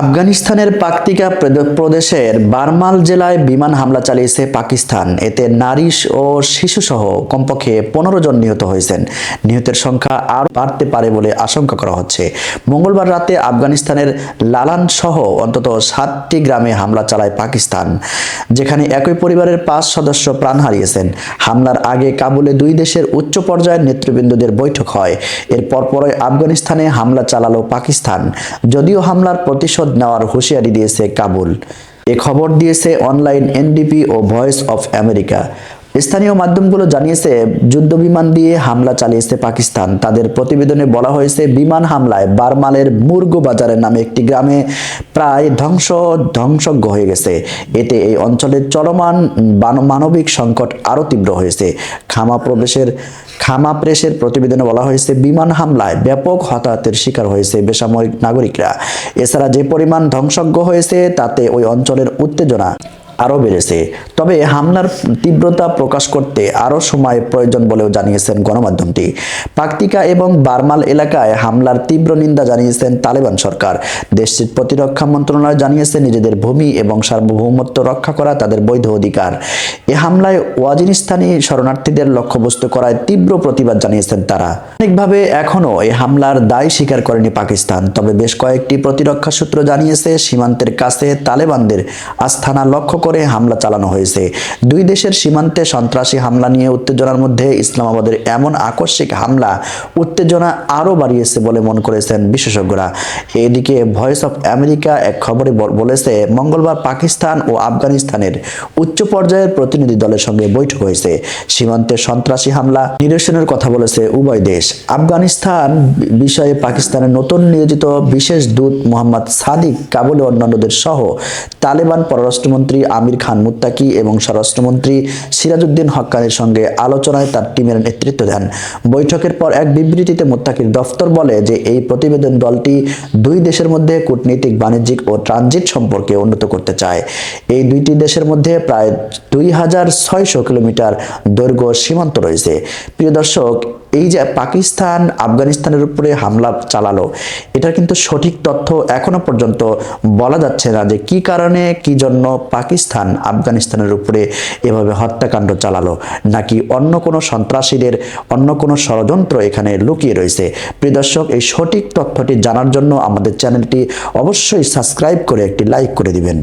আফগানিস্তানের পাকতিকা প্রদেশের বারমাল জেলায় বিমান হামলা চালিয়েছে পাকিস্তান। এতে নারী ও শিশুসহ কমপক্ষে পনেরো জন নিহত হয়েছেন। নিহতের সংখ্যা আরও বাড়তে পারে বলে আশঙ্কা করা হচ্ছে। মঙ্গলবার রাতে আফগানিস্তানের লালান সহ অন্তত সাতটি গ্রামে হামলা চালায় পাকিস্তান, যেখানে একই পরিবারের পাঁচ সদস্য প্রাণ হারিয়েছেন। হামলার আগে কাবুলে দুই দেশের উচ্চ পর্যায়ের নেতৃবৃন্দদের বৈঠক হয়। এর পরপরই আফগানিস্তানে হামলা চালালো পাকিস্তান। যদিও হামলার প্রতিশোধ নেওয়ার হুঁশিয়ারি দিয়েছে কাবুল। এ খবর দিয়েছে অনলাইন এনডিপি ও ভয়েস অফ আমেরিকা। স্থানীয় মাধ্যমগুলো জানিয়েছে, যুদ্ধবিমান দিয়ে হামলা চালিয়েছে পাকিস্তান। তাদের প্রতিবেদনে বলা হয়েছে, বিমান হামলায় বারমালের মুরগো বাজারের নামে একটি গ্রামে প্রায় ধ্বংস, ধ্বংসজ্ঞ হয়ে গেছে। এতে এই অঞ্চলের চলমান মানবিক সংকট আরও তীব্র হয়েছে। খামা প্রবেশের, খামা প্রেসের প্রতিবেদনে বলা হয়েছে, বিমান হামলায় ব্যাপক হতাহতের শিকার হয়েছে বেসামরিক নাগরিকরা। এছাড়া যে পরিমাণ ধ্বংসজ্ঞ হয়েছে, তাতে ওই অঞ্চলের উত্তেজনা আরও বেড়েছে। তবে হামলার তীব্রতা প্রকাশ করতে আরও সময় প্রয়োজন বলেও জানিয়েছেন গণমাধ্যমটি। পাকতিকা এবং বারমাল এলাকায় হামলার তীব্র নিন্দা জানিয়েছেন তালেবান সরকার। দেশটির প্রতিরক্ষা মন্ত্রণালয় জানিয়েছে, নিজেদের ভূমি এবং সার্বভৌমত্ব রক্ষা করা তাদের বৈধ অধিকার। এ হামলায় ওয়াজিনিস্তানি শরণার্থীদের লক্ষ্যবস্তু করায় তীব্র প্রতিবাদ জানিয়েছেন তারা। অনেকভাবে এখনও এই হামলার দায় স্বীকার করেনি পাকিস্তান, তবে বেশ কয়েকটি প্রতিরক্ষা সূত্র জানিয়েছে, সীমান্তের কাছে তালেবানদের আস্থানা লক্ষ্য করে হামলা চালানো হয়েছে। দুই দেশের সীমান্তে সন্ত্রাসী হামলা নিয়ে উত্তেজনার মধ্যে ইসলামাবাদের এমন আকস্মিক হামলা উত্তেজনা আরও বাড়িয়েছে বলে মনে করেছেন বিশেষজ্ঞরা। এদিকে ভয়েস অফ আমেরিকা এক খবরে বলেছে, মঙ্গলবার পাকিস্তান ও আফগানিস্তানের উচ্চ পর্যায়ের প্রতিনিধি দলের সঙ্গে বৈঠক হয়েছে। সীমান্তে সন্ত্রাসী হামলা নিরসনের কথা বলেছে উভয় দেশ। আফগানিস্তান বিষয়ে পাকিস্তানের নতুন নিয়োজিত বিশেষ দূত মোহাম্মদ সাদিক কাবুলে অন্যান্যদের সহ তালেবান পররাষ্ট্রমন্ত্রী আমির খান মুত্তাকি এবং স্বরাষ্ট্রমন্ত্রী সিরাজউদ্দিন হক্কানির সঙ্গে আলোচনায় তার টিমের নেতৃত্ব দেন। বৈঠকের পর এক বিবৃতিতে মুত্তাকির দফতর বলে যে, এই প্রতিবেদন দলটি দুই দেশের মধ্যে কূটনৈতিক, বাণিজ্যিক ও ট্রানজিট সম্পর্কে উন্নত করতে চায়। এই দুইটি দেশের মধ্যে প্রায় দুই হাজার ছয়শো কিলোমিটার দৈর্ঘ্য সীমান্ত রয়েছে। প্রিয় দর্শক এই যে পাকিস্তান, আফগানিস্তানের উপরে হামলা চালালো, এটার কিন্তু সঠিক তথ্য এখনও পর্যন্ত বলা যাচ্ছে না যে কি কারণে, কি জন্য পাকিস্তান আফগানিস্তানের উপরে এভাবে হত্যাকাণ্ড চালালো। নাকি অন্য কোনো সন্ত্রাসীদের, অন্য কোনো ষড়যন্ত্র এখানে লুকিয়ে রয়েছে? প্রিয় দর্শক, এই সঠিক তথ্যটি জানার জন্য আমাদের চ্যানেলটি অবশ্যই সাবস্ক্রাইব করে একটি লাইক করে দিবেন।